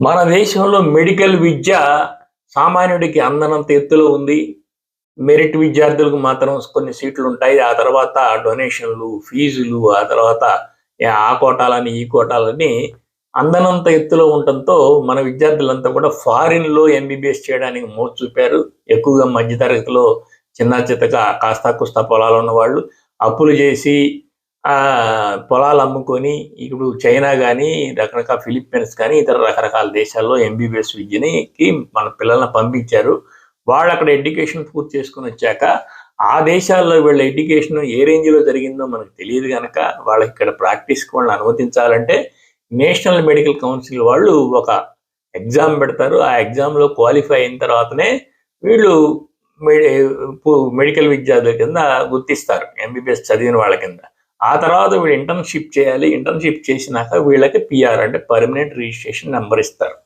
మన దేశంలో మెడికల్ విద్య సామాన్యుడికి అందనంత ఎత్తులో ఉంది. మెరిట్ విద్యార్థులకు మాత్రం కొన్ని సీట్లు ఉంటాయి. ఆ తర్వాత డొనేషన్లు ఫీజులు ఆ తర్వాత ఆ కోటాలని ఈ కోటాలని అందనంత ఎత్తులో ఉండటంతో మన విద్యార్థులంతా కూడా ఫారిన్లో ఎంబీబీఎస్ చేయడానికి మోజు చూపారు. ఎక్కువగా మధ్యతరగతిలో చిన్న చిత్తగా కాస్త కుస్తా పొలాలు ఉన్న వాళ్ళు అప్పులు చేసి పొలాలు అమ్ముకొని ఇప్పుడు చైనా కానీ రకరకాల ఫిలిప్పీన్స్ కానీ ఇతర రకరకాల దేశాల్లో ఎంబీబీఎస్ విద్యనికి మన పిల్లల్ని పంపించారు. వాళ్ళు అక్కడ ఎడ్యుకేషన్ పూర్తి చేసుకుని వచ్చాక ఆ దేశాల్లో వీళ్ళ ఎడ్యుకేషన్ ఏ రేంజ్లో జరిగిందో మనకు తెలియదు కనుక వాళ్ళకి ఇక్కడ ప్రాక్టీస్కి వాళ్ళని అనుమతించాలంటే నేషనల్ మెడికల్ కౌన్సిల్ వాళ్ళు ఒక ఎగ్జామ్ పెడతారు. ఆ ఎగ్జామ్లో క్వాలిఫై అయిన తర్వాతనే వీళ్ళు మెడికల్ విద్యార్థుల కింద గుర్తిస్తారు. ఎంబీబీఎస్ చదివిన వాళ్ళ కింద. ఆ తర్వాత వీళ్ళు ఇంటర్న్షిప్ చేయాలి. ఇంటర్న్షిప్ చేసినాక వీళ్ళకి పిఆర్ అంటే పర్మనెంట్ రిజిస్ట్రేషన్ నెంబర్ ఇస్తారు.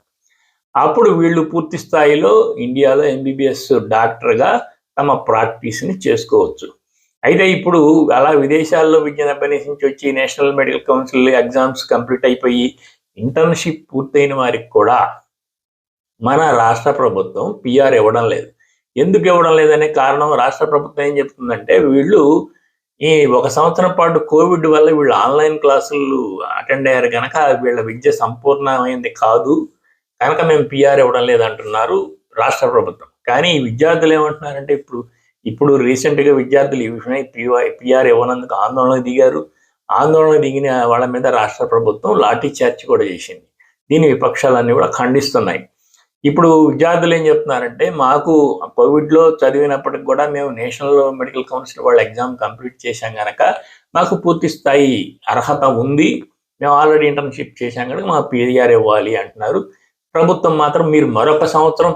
అప్పుడు వీళ్ళు పూర్తి స్థాయిలో ఇండియాలో ఎంబీబీఎస్ డాక్టర్గా తమ ప్రాక్టీస్ని చేసుకోవచ్చు. అయితే ఇప్పుడు అలా విదేశాల్లో విద్యను అభ్యసించి వచ్చి national medical council exams complete అయిపోయి ఇంటర్న్షిప్ పూర్తయిన వారికి కూడా మన రాష్ట్ర ప్రభుత్వం పిఆర్ ఇవ్వడం లేదు. ఎందుకు ఇవ్వడం లేదనే కారణం రాష్ట్ర ప్రభుత్వం ఏం చెప్తుందంటే వీళ్ళు ఈ ఒక సంవత్సరం పాటు కోవిడ్ వల్ల వీళ్ళు ఆన్లైన్ క్లాసులు అటెండ్ అయ్యారు కనుక వీళ్ళ విద్య సంపూర్ణమైంది కాదు. కనుక మేము పిఆర్ ఇవ్వడం లేదంటున్నారు రాష్ట్ర ప్రభుత్వం. కానీ విద్యార్థులు ఏమంటున్నారంటే ఇప్పుడు ఇప్పుడు రీసెంట్గా విద్యార్థులు ఈ విషయమై పిఆర్ ఇవ్వనందుకు ఆందోళన దిగారు. ఆందోళన దిగిన వాళ్ళ మీద రాష్ట్ర ప్రభుత్వం లాఠీ చార్జ్ కూడా చేసింది. దీని విపక్షాలన్నీ కూడా ఖండిస్తున్నాయి. ఇప్పుడు విద్యార్థులు ఏం చెప్తున్నారంటే మాకు కోవిడ్లో చదివినప్పటికి కూడా మేము నేషనల్ మెడికల్ కౌన్సిల్ వాళ్ళ ఎగ్జామ్ కంప్లీట్ చేశాం కనుక మాకు పూర్తి స్థాయి అర్హత ఉంది. మేము ఆల్రెడీ ఇంటర్న్షిప్ చేశాం కనుక మా పీడిఆర్ ఇవ్వాలి అంటున్నారు. ప్రభుత్వం మాత్రం మీరు మరొక సంవత్సరం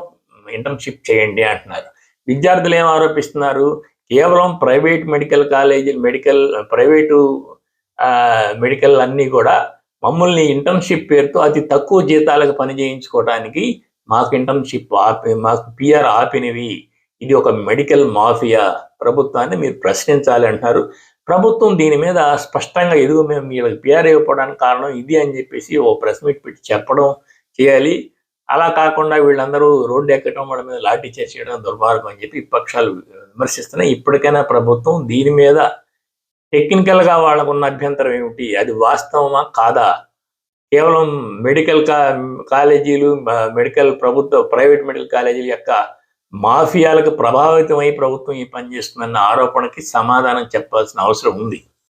ఇంటర్న్షిప్ చేయండి అంటున్నారు. విద్యార్థులు ఏం ఆరోపిస్తున్నారు? కేవలం private medical college medical private medical అన్నీ కూడా మమ్మల్ని ఇంటర్న్షిప్ పేరుతో అతి తక్కువ జీతాలకు పని చేయించుకోవడానికి మాకు ఇంటర్న్షిప్ ఆపి మాకు పిఆర్ ఆపినవి. ఇది ఒక మెడికల్ మాఫియా. ప్రభుత్వాన్ని మీరు ప్రశ్నించాలి అంటున్నారు. ప్రభుత్వం దీని మీద స్పష్టంగా ఎదుగు మేము వీళ్ళకి పిఆర్ ఇవ్వడానికి కారణం ఇది అని చెప్పేసి ఓ ప్రెస్ మీట్ పెట్టి చెప్పడం చేయాలి. అలా కాకుండా వీళ్ళందరూ రోడ్డు ఎక్కడం వాళ్ళ మీద లాఠీ చేసేయడం దుర్మార్గం అని చెప్పి విపక్షాలు విమర్శిస్తున్నాయి. ఇప్పటికైనా ప్రభుత్వం దీని మీద టెక్నికల్గా వాళ్ళకున్న అభ్యంతరం ఏమిటి? అది వాస్తవమా? కాదా? కేవలం మెడికల్ కా కాలేజీలు మెడికల్ ప్రభుత్వ ప్రైవేట్ మెడికల్ కాలేజీల యొక్క మాఫియాలకు ప్రభావితమై ప్రభుత్వం ఈ పని చేస్తుందన్న ఆరోపణకి సమాధానం చెప్పాల్సిన అవసరం ఉంది.